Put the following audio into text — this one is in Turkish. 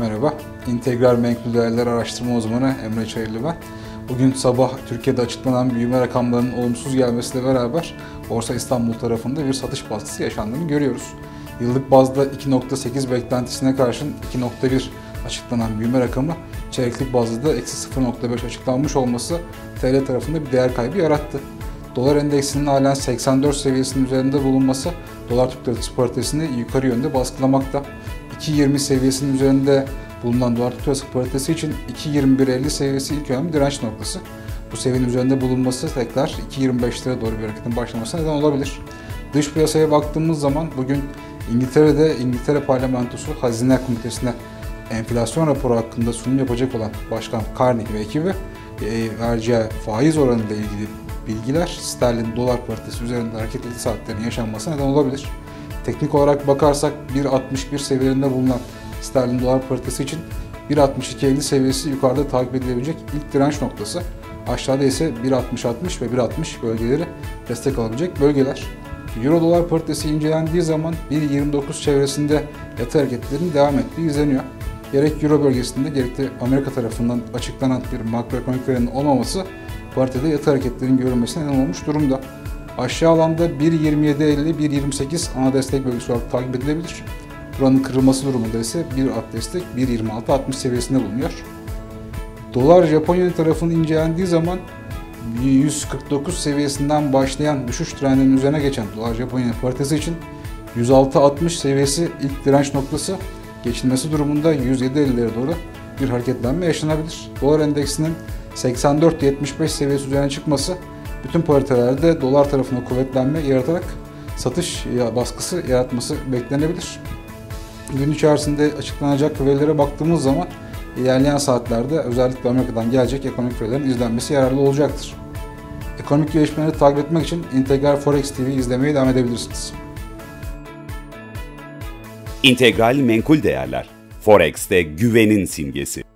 Merhaba, İntegral Menkul Değerler Araştırma Uzmanı Emre Çayırlı ben. Bugün sabah Türkiye'de açıklanan büyüme rakamlarının olumsuz gelmesiyle beraber Borsa İstanbul tarafında bir satış baskısı yaşandığını görüyoruz. Yıllık bazda 2.8 beklentisine karşın 2.1 açıklanan büyüme rakamı çeyreklik bazda da eksi 0.5 açıklanmış olması TL tarafında bir değer kaybı yarattı. Dolar endeksinin halen 84 seviyesinin üzerinde bulunması dolar Türk lirası paritesini yukarı yönde baskılamakta. 2.20 seviyesinin üzerinde bulunan dolar lirası paritesi için 2.21.50 seviyesi ilk önemli direnç noktası. Bu seviyenin üzerinde bulunması tekrar 2.25'lere doğru bir hareketin başlamasına neden olabilir. Dış piyasaya baktığımız zaman bugün İngiltere'de İngiltere Parlamentosu Hazine Komitesi'ne enflasyon raporu hakkında sunum yapacak olan Başkan Carney ve ekibi e, vereceği faiz oranı ile ilgili bilgiler sterlin dolar paritesi üzerinde hareketli saatlerin yaşanmasına neden olabilir. Teknik olarak bakarsak 1.61 seviyelerinde bulunan sterlin dolar paritesi için 1.62.50 seviyesi yukarıda takip edilebilecek ilk direnç noktası. Aşağıda ise 1.60-60 ve 1.60 bölgeleri destek alabilecek bölgeler. Euro dolar paritesi incelendiği zaman 1.29 çevresinde yatı hareketlerin devam ettiği izleniyor. Gerek Euro bölgesinde gerek de Amerika tarafından açıklanan bir makroekonomik verinin olmaması paritede yatı hareketlerin görülmesine neden olmuş durumda. Aşağı alanda 1.27.50, 1.28 ana destek bölgesi olarak takip edilebilir. Buranın kırılması durumunda ise bir alt destek 1.26.60 seviyesinde bulunuyor. Dolar Japonya tarafının incelendiği zaman 149 seviyesinden başlayan düşüş trendinin üzerine geçen dolar Japonya paritesi için 106.60 seviyesi ilk direnç noktası geçilmesi durumunda 107.50'lere doğru bir hareketlenme yaşanabilir. Dolar endeksinin 84.75 seviyesi üzerine çıkması bütün paritelerde dolar tarafına kuvvetlenme yaratarak satış baskısı yaratması beklenebilir. Gün içerisinde açıklanacak verilere baktığımız zaman ilerleyen saatlerde özellikle Amerika'dan gelecek ekonomik verilerin izlenmesi yararlı olacaktır. Ekonomik gelişmeleri takip etmek için Integral Forex TV izlemeye devam edebilirsiniz. İntegral Menkul Değerler Forex'te güvenin simgesi.